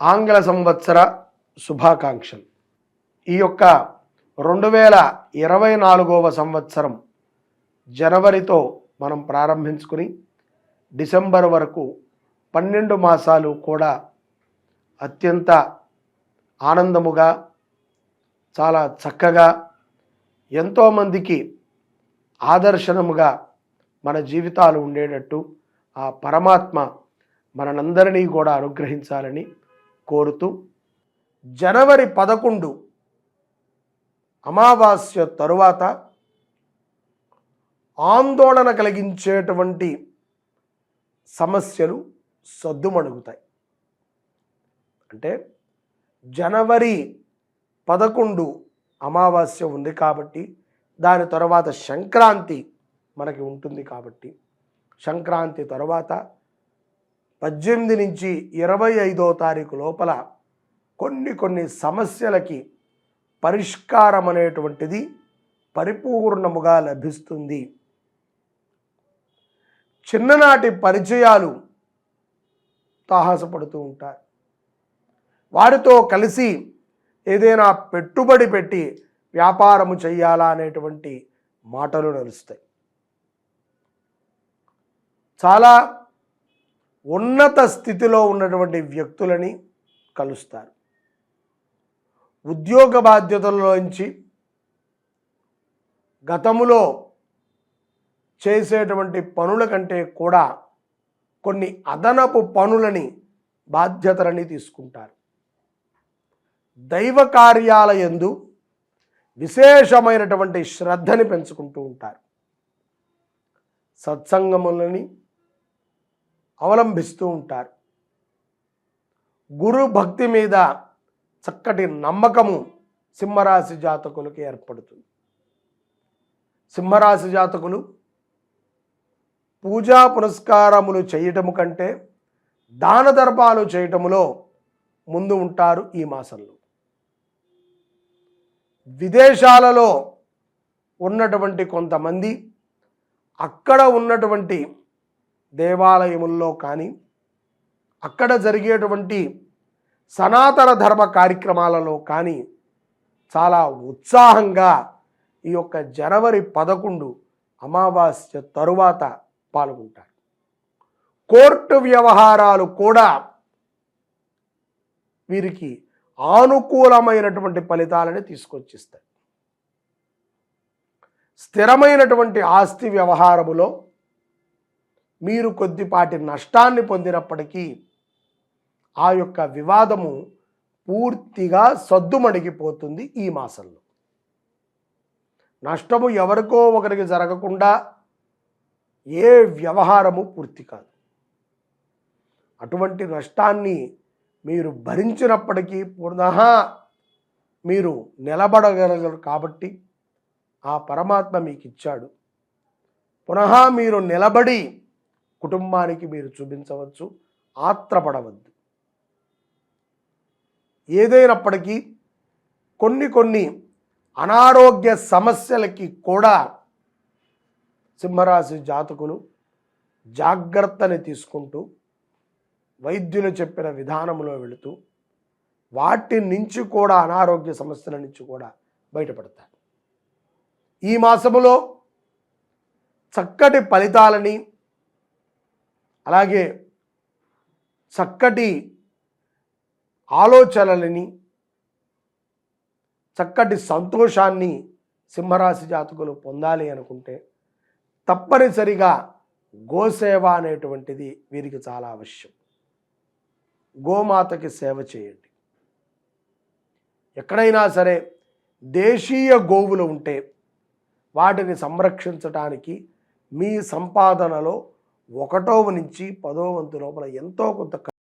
ఆంగ్ల సంవత్సర శుభాకాంక్షలు. ఈ యొక్క రెండు వేల ఇరవై నాలుగవ సంవత్సరం జనవరితో మనం ప్రారంభించుకుని డిసెంబర్ వరకు పన్నెండు మాసాలు కూడా అత్యంత ఆనందముగా చాలా చక్కగా ఎంతోమందికి ఆదర్శనముగా మన జీవితాలు ఉండేటట్టు ఆ పరమాత్మ మనందరినీ కూడా అనుగ్రహించాలని కోరుతూ జనవరి పదకొండు అమావాస్య తరువాత ఆందోళన కలిగించేటువంటి సమస్యలు సద్దుమణుగుతాయి. అంటే జనవరి పదకొండు అమావాస్య ఉంది కాబట్టి దాని తర్వాత సంక్రాంతి మనకి ఉంటుంది కాబట్టి సంక్రాంతి తర్వాత పద్దెనిమిది నుంచి ఇరవై ఐదో తారీఖు లోపల కొన్ని కొన్ని సమస్యలకి పరిష్కారం అనేటువంటిది పరిపూర్ణముగా లభిస్తుంది. చిన్ననాటి పరిచయాలు తాహసపడుతూ ఉంటారు వారితో కలిసి ఏదైనా పెట్టుబడి పెట్టి వ్యాపారము చేయాలా అనేటువంటి మాటలు నడుస్తాయి. చాలా ఉన్నత స్థితిలో ఉన్నటువంటి వ్యక్తులని కలుస్తారు. ఉద్యోగ బాధ్యతల్లోంచి గతములో చేసేటువంటి పనుల కంటే కూడా కొన్ని అదనపు పనులని బాధ్యతలని తీసుకుంటారు. దైవ కార్యాలయందు విశేషమైనటువంటి శ్రద్ధని పెంచుకుంటూ ఉంటారు. సత్సంగములని అవలంబిస్తూ ఉంటారు. గురు భక్తి మీద చక్కటి నమ్మకము సింహరాశి జాతకులకు ఏర్పడుతుంది. సింహరాశి జాతకులు పూజా పునస్కారములు చేయటము కంటే దాన దర్పాలు చేయటములో ముందు ఉంటారు ఈ మాసంలో. విదేశాలలో ఉన్నటువంటి కొంతమంది అక్కడ ఉన్నటువంటి దేవాలయముల్లో కానీ అక్కడ జరిగేటువంటి సనాతన ధర్మ కార్యక్రమాలలో కానీ చాలా ఉత్సాహంగా ఈ యొక్క జనవరి పదకొండు అమావాస్య తరువాత పాల్గొంటారు. కోర్టు వ్యవహారాలు కూడా వీరికి ఆనుకూలమైనటువంటి ఫలితాలని తీసుకొచ్చిస్తాయి. స్థిరమైనటువంటి ఆస్తి వ్యవహారములో మీరు కొద్దిపాటి నష్టాన్ని పొందినప్పటికీ ఆ యొక్క వివాదము పూర్తిగా సద్దుమణిగిపోతుంది ఈ మాసంలో. నష్టము ఎవరికో ఒకరికి జరగకుండా ఏ వ్యవహారము పూర్తి కాదు. అటువంటి నష్టాన్ని మీరు భరించినప్పటికీ పునః మీరు నిలబడగలరు కాబట్టి ఆ పరమాత్మ మీకు ఇచ్చాడు పునః మీరు నిలబడి కుటుంబానికి మీరు చూపించవచ్చు. ఆత్రపడవద్దు. ఏదైనప్పటికీ కొన్ని కొన్ని అనారోగ్య సమస్యలకి కూడా సింహరాశి జాతకులు జాగ్రత్తని తీసుకుంటూ వైద్యులు చెప్పిన విధానంలో వెళుతూ వాటి నుంచి కూడా అనారోగ్య సమస్యల నుంచి కూడా బయటపడతారు. ఈ మాసములో చక్కటి ఫలితాలని అలాగే చక్కటి ఆలోచనలని చక్కటి సంతోషాన్ని సింహరాశి జాతకులు పొందాలి అనుకుంటే తప్పనిసరిగా గోసేవ అనేటువంటిది వీరికి చాలా అవశ్యం. గోమాతకి సేవ చేయండి. ఎక్కడైనా సరే దేశీయ గోవులు ఉంటే వాటిని సంరక్షించటానికి మీ సంపాదనలో ఒకటవ నుంచి పదో వంతు లోపల ఎంతో కొంత